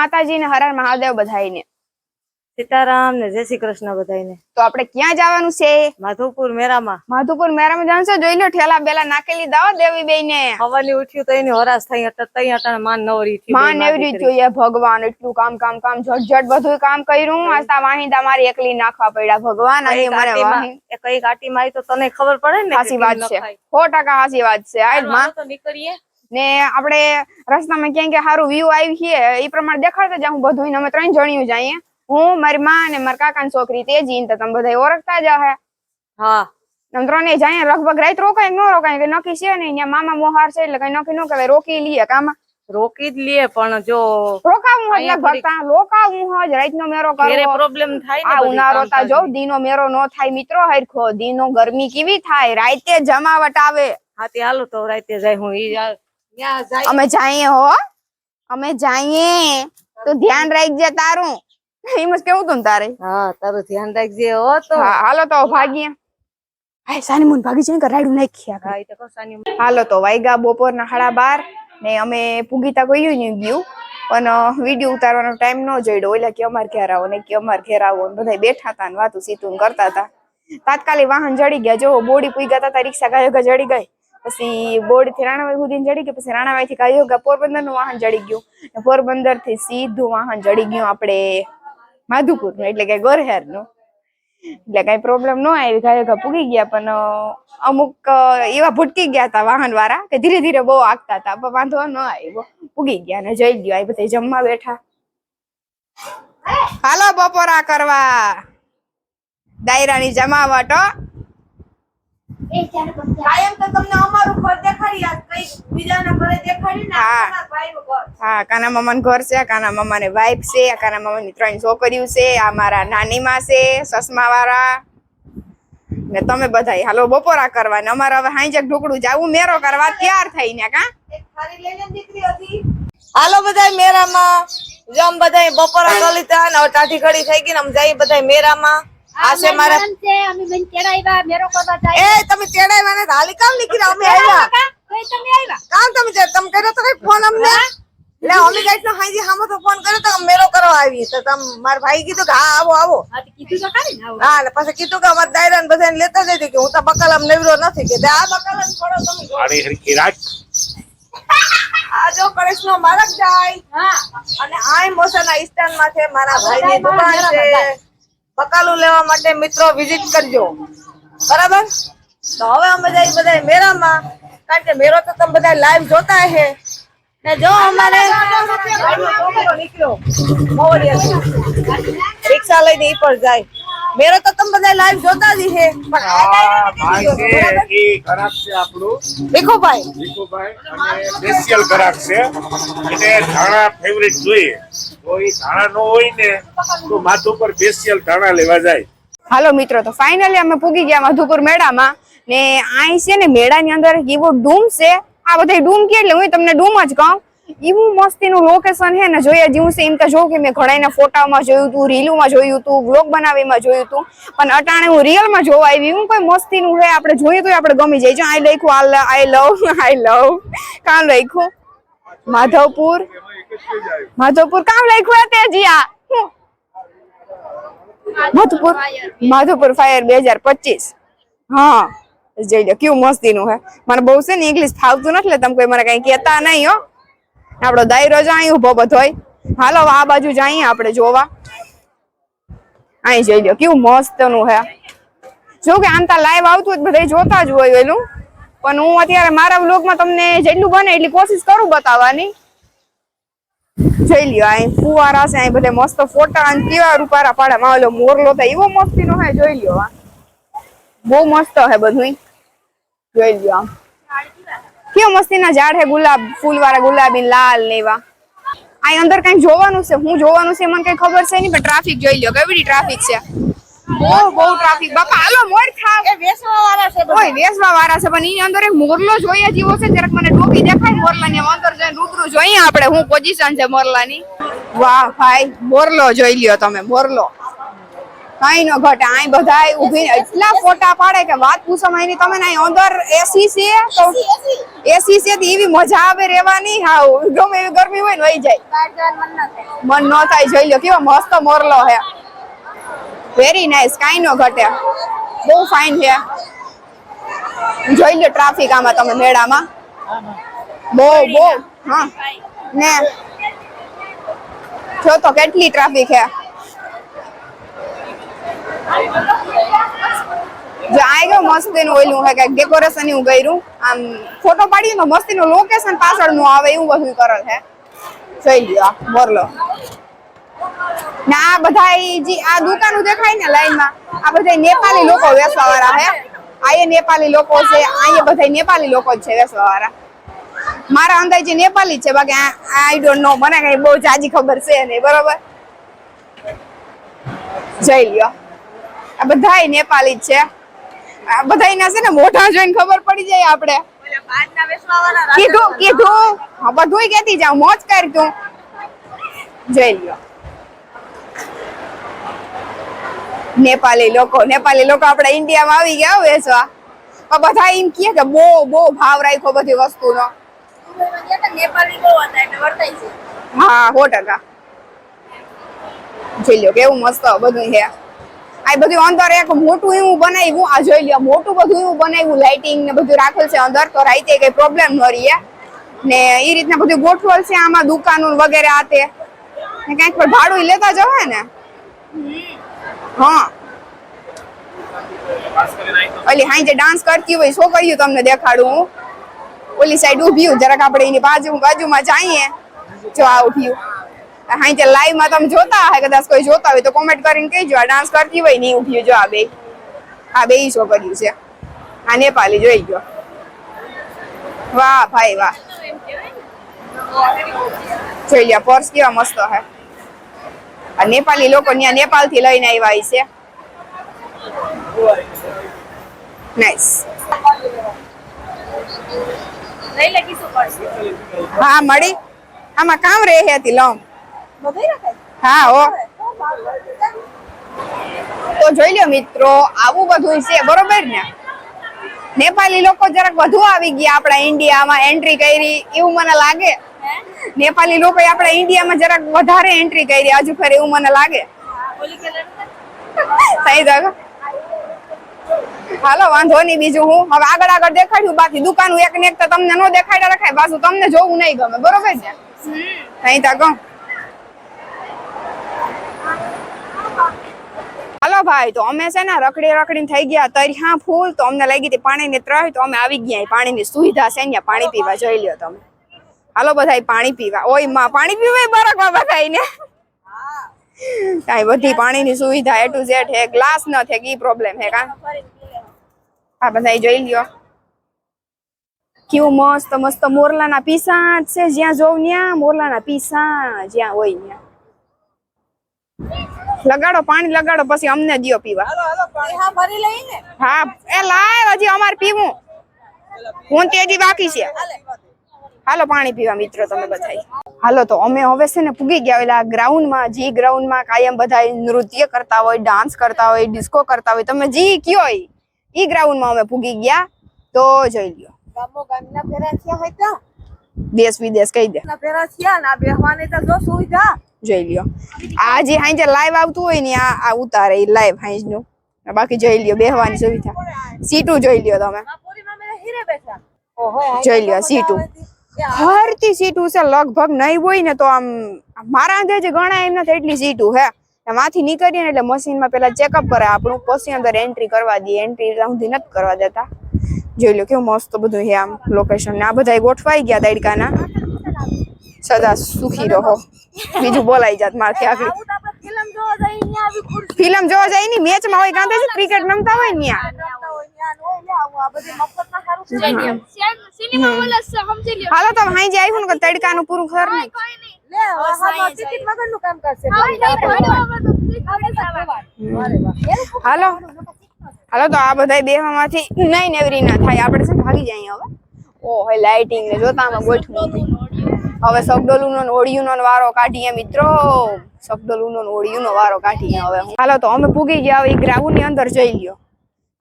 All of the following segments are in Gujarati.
માતાજી ને હર હર મહાદેવ બધાઈને સીતારામ ને જય શ્રી કૃષ્ણ બધાને તો આપણે ક્યાં જવાનું છે? માધુપુર મેરામાં. માધુપુર મેરામાં જાણશો જોઈ લો ઠેલા બેલા નાખેલી દાવા દેવી બેય ને હવાલી ઉઠ્યું તો એની હરાશ થઈ તઈ અટાણે માન નવરી થયું માં બે જોઈએ ભગવાન એટલું કામ કામ કામ ઝટઝટ બધું કામ કર્યું. આસ્તા વાહિંદા મારી એકલી નાખવા પડ્યા. ભગવાન અહીં મને એ કઈ કાટી માં તો તને ખબર પડે ને સાચી વાત છે. નખાય. સો ટકા સાચી વાત છે. આ માં તો નીકળીએ. ને આપણે રસ્તામાં ક્યાં કે સારું વ્યૂ આવી છે એ પ્રમાણે દેખાડતા જાઉં બધું અમે ત્રણ જણિયું જઈએ. હું મારી માં અને મારા કાકા ની છોકરી તેજી તો તમે બધા ઓળખતા જ હે હા. અમે ત્રણે જઈએ લગભગ રાત રોકાય ન રોકાય કે નક્કી છે ને અહીંયા મામા મોહાર છે એટલે કઈ નક્કી ન કહેવાય રોકી લઈએ કામાં. રોકી જ લઈએ પણ જો રોકાવું જ ભક્તા રોકાવું હોય રાતનો મેરો કરો પ્રોબ્લેમ થાય ને ઉનાળો તા જો દીનો મેરો નો થાય મિત્રો હરખો દીનો ગરમી કેવી થાય રાતે જમાવટ આવે. હા તે હાલો તો રાતે જાય હું ઈ ત્યાં જાય અમે જઈએ હો. અમે જઈએ. તો ધ્યાન રાખજે તારું. હિમસ કેવું તું ને તારે? હા તારું ધ્યાન રાખજે હો તો. હાલો તો ભાગીએ. હાય સાની મુન ભાગી કે રાડું નાખ્યા હા તો કસાની હાલો તો વાગ્યા બપોરના સાડા બાર ને અમે પૂગીતા ગયું નહીં ગયું. પણ વીડિયો ઉતારવાનો ટાઈમ ન જોઈડો ઓલા કે અમાર ઘેર આવો ને કે અમાર ઘેર આવો ને બધા બેઠા હતા ને વાતું સીતું કરતા હતા તાત્કાલિક વાહન જડી ગયા. જો બોડી પૂગ્યા હતા રિક્ષા ગાયો જડી ગઈ. પછી બોર્ડ રાણાવાઈ સુધી જડી ગયું, પછી રાણાવાઈ થી ગાયો પોરબંદરનું વાહન જડી ગયું. પોરબંદરથી સીધું વાહન જડી ગયું આપણે માધુપુરનું એટલે કે ગોરહેરનું એટલે કઈ પ્રોબ્લેમ ન આવી ગાયો પૂગી ગયા, પણ અમુક એવા ભટકી ગયા હતા વાહન વાળા કે ધીરે ધીરે બહુ આગતા હતા પણ વાંધો ન આવ્યો. પૂગી ગયા ને જઈ ગયો, આ બધા જમવા બેઠા. હાલો બપોરા કરવા. દાયરાની જમાવટ. કાયમ તો તમને અમારું ઘર દેખાડી આ કઈ બીજાના ઘરે દેખાડી ને હા. ભાઈનું ઘર. હા કાના મામાનું ઘર છે કાના મામાને વાઈફ છે કાના મામાની ત્રણ છોકરીઓ છે આ મારા નાની માં છે સસમા વાળા ને તમે બધા હાલો બપોરા કરવા ને અમારે હવે હાંજક ઢોકળું જાવું મેરો કરવા તૈયાર થઈને કા એક થાળી લઈને દીકરી હતી. હાલો બધાય મેરામાં જમ બધાય બપોરા કરી લીધા ને હવે ટાઢી ઘડી થઈ ગઈ ને આમ જાય બધાય મેરામાં આ છે મારા છે અમે બેન તેડાવ્યા મેરો કરવા જાય. એ તમે તેડાવ્યા ને હાલી કામ નીકળી અમે આવ્યા કઈ તમે આવ્યા કામ તમે જે તમે કર્યો તો કઈ ફોન અમને? એટલે અમે કઈ ના હાજી હામો તો ફોન કર્યો તો મેરો કરવા આવી તો તમ મારા ભાઈ કીધું કે હા આવો આવો. હા કીધું તો ખરી ને આવો. હા ને પછી કીધું કે અમાર દાયરા ને બધાને લેતા જઈ કે હું તો બકાલામ નવરો નથી. કે આ બકાલામ છોડો તમે મારી હરખી રાખ. આ જો કૃષ્ણ મારક જાય. હા. અને આ મોસાના ઇસ્ટાનમાં છે મારા ભાઈની દુકાન છે. બકાલું લેવા માટે મિત્રો વિઝિટ કરજો. બરાબર? તો હવે અમે જઈ બધા મેરામાં કારણ કે મેરો તો તમે બધા લાઈવ જોતા હે ને જો અમારે નીકળ્યો. રિક્ષા લઈને એ પર જાય. મેરો તો તમે બધા લાઈવ જોતા જ હે પણ આ આ ભાઈ છે એ ખરાબ છે આપણું. ભીખુભાઈ. ભીખુભાઈ અને સ્પેશિયલ ખરાબ છે. એટલે ધાણા ફેવરિટ જોઈએ. તો એ ધાણા નો હોય ને તો માથું પર સ્પેશિયલ ધાણા લેવા જાય. હાલો મિત્રો તો ફાઇનલી અમે પૂગી ગયા મધુપુર મેળામાં. ને અહીં છે ને મેળાની અંદર એવો ડૂમ છે. આ બધા ડૂમ કે એટલે હું તમને ડૂમ જ કહું. એવું મસ્તીનું લોકેશન હે ને જોયા જેવું છે એમ તો જોઉં કે મેં ઘણાના ફોટામાં જોયું હતું રીલુમાં જોયું હતું વ્લોગ બનાવીમાં જોયું હતું પણ અટાણે હું રિયલમાં જોવા આવી હું કોઈ મસ્તીનું હે આપણે જોઈએ તો આપણે ગમી જાય. જો આઈ લખ્યું આઈ લવ આઈ લવ કામ લખ્યું? માધવપુર? માધવપુર કામ લખ્યું તે જીયા માધવપુર માધવપુર? ફાયર બે હજાર પચીસ. હા જોઈ લો કેવું મસ્તીનું હે મને બહુ છે ને ઇંગ્લિશ ફાવતું નથી એટલે તમે કોઈ મને કઈ કહેતા નહીં હો. આપણો દાયરો જ અહીં ઊભો બધોય હાલો, આ બાજુ જઈએ આપણે જોવા. અહીં જઈ લો કેવું મસ્તનું હે. જો કે આમ લાઈવ આવતું જ બધા જોતા જ હોય એનું પણ હું અત્યારે મારા વ્લોગમાં તમને જેટલું બને એટલી કોશિશ કરું બતાવવાની. જોઈ લ્યો, અહીં ફુવારા છે, અહીં બધે મસ્ત ફોટા અને કેવા રૂપારા પાડામાં ઓલો મોરલો થાય, એવો મસ્તી નો હે, જોઈ લ્યો બહુ મસ્ત હે બધું જોઈ લ્યો આમ. કેવા મસ્તીના ઝાડ હે? ગુલાબ ફૂલ વાળા ગુલાબી લાલ ને એવા. અહીં અંદર કઈ જોવાનું છે? હું જોવાનું છે મને કઈ ખબર છે નહીં પણ ટ્રાફિક જોઈ લ્યો કેવી ટ્રાફિક છે? બહુ બહુ ટ્રાફિક બાપા હાલો મોડ એ વેચવા વાળા છે ઓય વેસવા વાળા છે પણ એની અંદર એક મોરલો જોઈએ જેવો છે જરાક મને ટોપી દેખાય મોરલાની અંદર જઈને રૂબરૂ જોઈએ આપણે હું પોઝિશન છે મોરલાની. વાહ ભાઈ મોરલો જોઈ લ્યો તમે મોરલો. કઈ નો ઘટે. અહીં બધા ઊભી એટલા ફોટા પાડે કે વાત પૂછો અહીં તમે ના અંદર એસી છે? તો એસી છે તો એવી મજા આવે રેવાની હાવ. ગમે એવી ગરમી હોય ને વહી જાય. મન ન થાય. જોઈ લો. કેવો મસ્ત મોરલો હે. વેરી નાઇસ કઈ નો ઘટે. બહુ ફાઇન છે જોઈ લો ટ્રાફિક આમાં તમે મેળામાં. બહુ બહુ. હા. ને. જો તો કેટલી ટ્રાફિક છે જો આ ગયો મસ્તીનું ઓલું હે, કંઈક ડેકોરેશન એવું કર્યું. આમ ફોટો પાડીએ તો મસ્તીનું લોકેશન પાછળનું આવે એવું બધું કરેલ છે જોઈ લ્યો આ મોરલો ને આ આ દુકાનો દેખાય ને લાઈનમાં, આ બધા નેપાળી લોકો વેચવા વાળા હે. આ એ નેપાળી લોકો છે અહીંયા બધા નેપાળી લોકો જ છે વેચવા વાળા મારા અંદાજે નેપાળી છે, બાકી આઈ ડોન્ટ નો મને કઈ બહુ જાજી ખબર છે નહીં, બરોબર? જઈ લ્યો. આ બધાય નેપાળી જ છે. આ બધાયના છે ને મોઢા જોઈને ખબર પડી જાય આપણે. કીધું કીધું. બધું કેતી જાવ મોજ કર તું. જઈ લ્યો. નેપાલી લોકો નેપાલી લોકો આપણા ઇન્ડિયામાં આવી ગયા વેચવા. બધા એમ કહે કે બહુ બહુ ભાવ રાખ્યો બધી વસ્તુનો. હા સો ટકા જોઈ લ્યો કેવું મસ્ત બધું છે. આ બધું અંદર એક મોટું એવું બનાવ્યું. આ જોઈ લ્યો, મોટું બધું એવું બનાવ્યું લાઇટિંગ ને બધું રાખેલ છે અંદર. તો રાઈતે કઈ પ્રોબ્લેમ ન રહીએ. ને એ રીતના બધું ગોઠવેલ છે આમાં દુકાનો વગેરે આ તે. ને પણ ભાડું લેતા જવાય ને? હા. ઓલી હાઈ ડાન્સ કરતી હોય છોકરીઓ તમને દેખાડું? હું ઓલી સાઈડ ઊભી જરાક આપણે એની બાજુ બાજુમાં જઈએ. જો આ ઊભી હાઈ તે લાઈવમાં તમે જોતા હોય કદાચ કોઈ જોતા હોય તો કોમેન્ટ કરીને કહેજો. આ ડાન્સ કરતી હોય નહીં ઊભી જો આ બે. આ બે છોકરીઓ છે. આ નેપાલી જોઈ ગયો. વાહ ભાઈ વાહ. જોઈ લ્યા પર્સ કેવા મસ્ત હે. આ નેપાલી લોકો ત્યાં નેપાલથી લઈને આવ્યા છે. નાઈસ હા મળી. આમાં કામ રહે હતી રખાય? હા તો જોઈ લ્યો મિત્રો આવું બધું છે બરોબર ને? નેપાળી લોકો જરાક વધુ આવી ગયા આપણા ઇન્ડિયામાં એન્ટ્રી કરી એવું મને લાગે. નેપાળી લોકો આપણા ઇન્ડિયામાં જરાક વધારે એન્ટ્રી કરી હજુ ખરે એવું મને લાગે. થઈ જાય હાલો વાંધો નહીં બીજું હું. હવે આગળ આગળ દેખાડ્યું બાકી દુકાન એક ને એક તો તમને નો દેખાડ્યા રખાય પાછું તમને જોવું નહીં ગમે બરોબર ને? નહીં તા કહું હાલો ભાઈ તો અમે છે ને રખડી રખડીને થઈ ગયા. તરિયા ફૂલ તો અમને લાગી હતી પાણીની ત્રણ તો અમે આવી ગયા. પાણી પાણીની સુવિધા છે ને પાણી પીવા જોઈ લ્યો તમે. હાલો બધા પાણી પીવા. ઓયમાં પાણી પીવાય બરકમાં ને કાંઈ બધી પાણીની સુવિધા એ ટુ ઝેડ હે ગ્લાસ ન થે ઈ પ્રોબ્લેમ હે કા? આ બધા જોઈ લ્યો. કેવું મસ્ત મસ્ત મોરલાના પીસા છે જ્યાં જોઉં ત્યાં મોરલાના પીસા જ્યાં હોય ત્યાં લગાડો પાણી લગાડો પછી અમને દિયો પીવા. હા એ લાય હજી અમારે પીવું. હું તેજી બાકી છે. હાલો. પાણી પીવા મિત્રો તમે બધા હાલો તો અમે હવે છે ને પૂગી ગયા ઓલા ગ્રાઉન્ડમાં જી ગ્રાઉન્ડમાં કાયમ બધા નૃત્ય કરતા હોય ડાન્સ કરતા હોય ડિસ્કો કરતા હોય. તમે જી કયો ઈ ગ્રાઉન્ડમાં અમે પૂગી ગયા તો જોઈ લ્યો. ગામો ગામના ફેરા થયા દેશ વિદેશ કહી દે. ફેરા થયા ના આ બેહવાની તો જો સુવિધા. જોઈ લ્યો. આ જે હાંજે લાઈવ આવતું હોય ને આ આ ઉતારે એ લાઈવ હાંજનું બાકી જોઈ લ્યો બેહવાની સુવિધા. સીટું જોઈ લ્યો તમે. જોઈ લ્યો સીટું. હરતી સીટું છે લગભગ નહીં હોય ને તો આમ મારા અંદાજે ગણાય એમ નથી એટલી સીટું હે. માંથી નીકળીએ ને એટલે મશીનમાં પેલા ચેકઅપ કરે આપણું પછી અંદર એન્ટ્રી કરવા દઈએ. એન્ટ્રી સુધી નથી કરવા દેતા. જોઈ લો કેવું મસ્ત બધું હે આમ લોકેશન ને. આ બધા ગોઠવાઈ ગયા તડકાના. સદા સુખી રહો. બીજું બોલાઈ જાત મારથી આગળ. આવું ફિલ્મ જોવા જઈએ ત્યાં આવી ખુરશી. ફિલ્મ જોવા જાય ની મેચમાં હોય કાંતે ક્રિકેટ રમતા હોય ને ત્યાં. રમતા હોય ત્યાં ને હોય લે આવું. આ બધી મફતમાં સારું છે. સિનેમા બોલે સમજી લ્યો. હાલો તો હાઈ જાય આવ્યું તડકા કે તડકાનું પૂરું ખર નહીં. હાલો. હાલો તો આ બધા બેહવામાંથી નહીં નેવરી ના થાય. આપણે છે ભાગી જાય હવે ઓ હે લાઇટિંગ ને જોતા આમાં ગોઠવું હવે સગડોલુનો ઓળિયુંનો વારો કાઢીએ મિત્રો. સગડોલુનો ઓળિયુંનો વારો કાઢીએ હવે. હાલો તો અમે પૂગી ગયા હવે ગ્રાઉન્ડની અંદર જઈ લ્યો.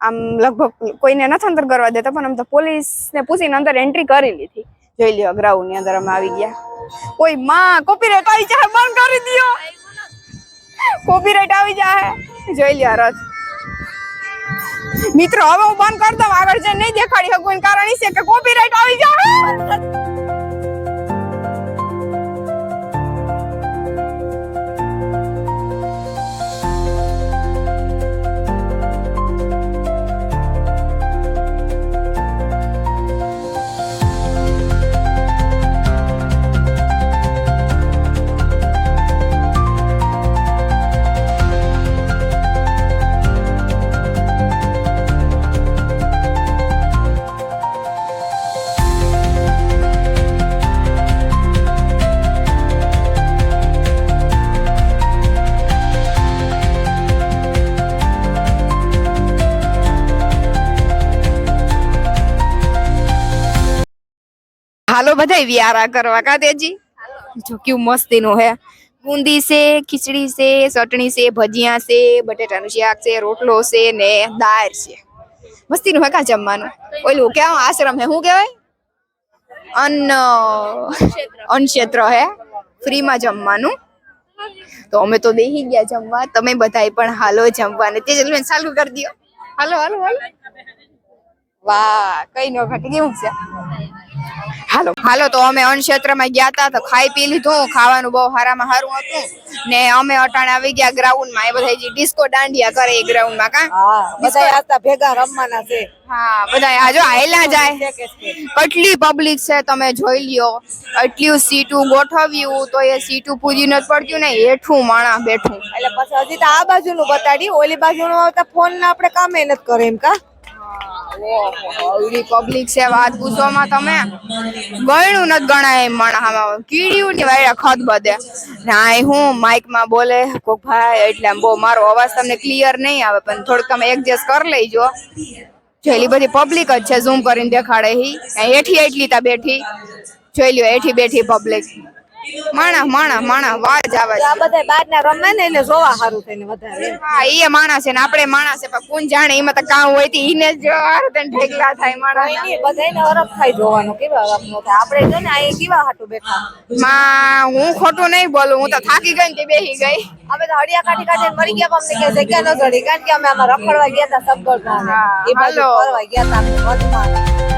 આમ લગભગ કોઈને નથી અંદર કરવા દેતા, પણ આમ તો પોલીસ ને પૂછીને અંદર એન્ટ્રી કરી લીધી. જોઈ લ્યો ગ્રાઉન્ડની અંદર અમે આવી ગયા. કોઈ માં કોપીરાઈટ આવી જાય બંધ કરી દો કોપીરાઈટ આવી જાય જોઈ લ્યો રથ. મિત્રો, હવે હું બંધ કરી દઉં, આગળ જઈને નહીં દેખાડી શકું કારણ છે કે કોપીરાઈટ આવી જાય હાલો બધા વ્યારા કરવા કા તેજી જો મસ્તીનું હે. બુંદી છે, ખીચડી છે, ચટણી છે, ભજીયા છે, બટેટાનું શાક છે, રોટલો છે ને દાળ છે. મસ્તીનું હે કા જમવાનું? ઓલું કેવું આશ્રમ હે, શું કહેવાય? અન્ન, અન્નક્ષેત્ર હે. ફ્રીમાં જમવાનું. તો અમે તો દેહી ગયા જમવા. તમે બધાય પણ હાલો જમવા ને તેજલ બેન ચાલુ કરી દો હાલો હાલો હાલો. વાહ, કઈ નો ઘટી. કેવું છે? હાલો. હાલો તો અમે અન્ન ક્ષેત્રમાં ગયા હતા તો ખાઈ પી લીધું ખાવાનું બહુ હારામાં હારું હતું. ને અમે અટાણે આવી ગયા ગ્રાઉન્ડમાં એ બધા જે ડિસ્કો દાંડિયા કરે એ ગ્રાઉન્ડમાં કા બધા આતા ભેગા રમવાના છે. હા બધા આજો આયલા જાય. કેટલી પબ્લિક છે તમે જોઈ લ્યો. એટલી સીટું ગોઠવ્યું તો એ સીટું પૂરી નથી પડતું ને હેઠું માણા બેઠું. એટલે પછી હજી તો આ બાજુનું બતાડી ઓલી બાજુનું તો ફોન ના આપણે કામે નથી કરે એમ કા? એવડી પબ્લિક છે વાત પૂછવામાં તમે? ગણ્યું નથી ગણાય એમ માણસમાં. કીડ્યું ની વાયરા ખત બધે. ના એ હું માઇકમાં બોલે, કોક ભાઈ, એટલે બહુ મારો અવાજ તમને ક્લિયર નહીં આવે, પણ થોડુંક તમે એડજસ્ટ કરી લેજો. જોયેલી બધી પબ્લિક જ છે ઝૂમ કરીને દેખાડે હી. એઠી એટલી તા બેઠી. જોઈ લ્યો એઠી બેઠી પબ્લિક માણા માણા માણા વાજ આવે છે. આ બધા બાર ના રમે ને એટલે જોવા સારું થઈને વધારે. હા એ માણસ છે ને આપણે માણસ છે પણ કોણ જાણે એમાં તો કામ હોય તો ઈને જ હારું થઈને ઠેકલા થાય માણા નહીં બધાને થાય જોવાનું કેવા આપનો થાય? આપણે જો ને અહીં કેવા હાટું બેઠા? માં હું ખોટું નહીં બોલું હું તો થાકી ગઈ ને તે બેહી ગઈ. અમે તો હડિયા કાઢી કાઢીને મરી ગયા પણ અમને ક્યાંય જગ્યા ન જડી કારણ કે અમે આમાં રખડવા ગયા હતા સબગઢમાં ને. એ બાજુ ફરવા ગયા હતા અમે.